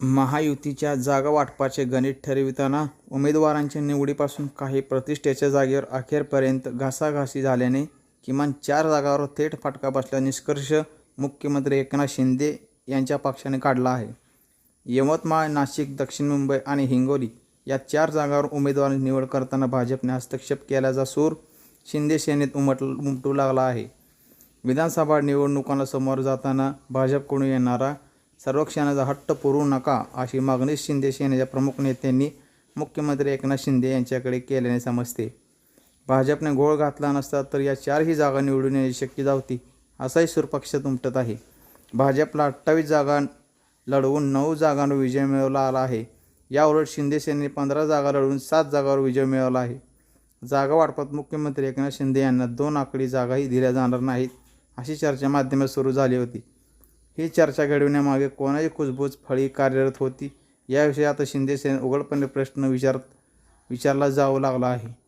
महायुतीच्या जागा वाटपाचे गणित ठरविताना उमेदवारांच्या निवडीपासून काही प्रतिष्ठेच्या जागेवर अखेरपर्यंत घासाघासी झाल्याने किमान चार जागांवर थेट फटका बसला निष्कर्ष मुख्यमंत्री एकनाथ शिंदे यांच्या पक्षाने काढला आहे. यवतमाळ नाशिक दक्षिण मुंबई आणि हिंगोली या चार जागांवर उमेदवारांची निवड करताना भाजपने हस्तक्षेप केल्याचा सूर शिंदे सेनेत उमट उमटू लागला आहे. विधानसभा निवडणुकांना समोर जाताना भाजपकडून येणारा सर्वक्षणाचा हट्ट पुरवू नका अशी मागणी शिंदे सेनेच्या प्रमुख नेत्यांनी मुख्यमंत्री एकनाथ शिंदे यांच्याकडे केल्याने समजते. भाजपने घोळ घातला नसता तर या चारही जागा निवडून येण्याची शक्यता होती असाही सूर पक्षात उमटत आहे. भाजपला अठ्ठावीस जागा लढवून नऊ जागांवर विजय मिळवला आला आहे. याउलट शिंदे सेनेने पंधरा जागा लढवून सात जागांवर विजय मिळवला आहे. जागा वाटपात मुख्यमंत्री एकनाथ शिंदे यांना दोन आकडी जागाही दिल्या जाणार नाहीत अशी चर्चा माध्यमात सुरू झाली होती. ही चर्चा घडविण्यामागे कोणाची कुजबूज फळी कार्यरत होती? याविषयी आता शिंदे सेने उघडपणे प्रश्न विचारत विचारला जाऊ लागला आहे.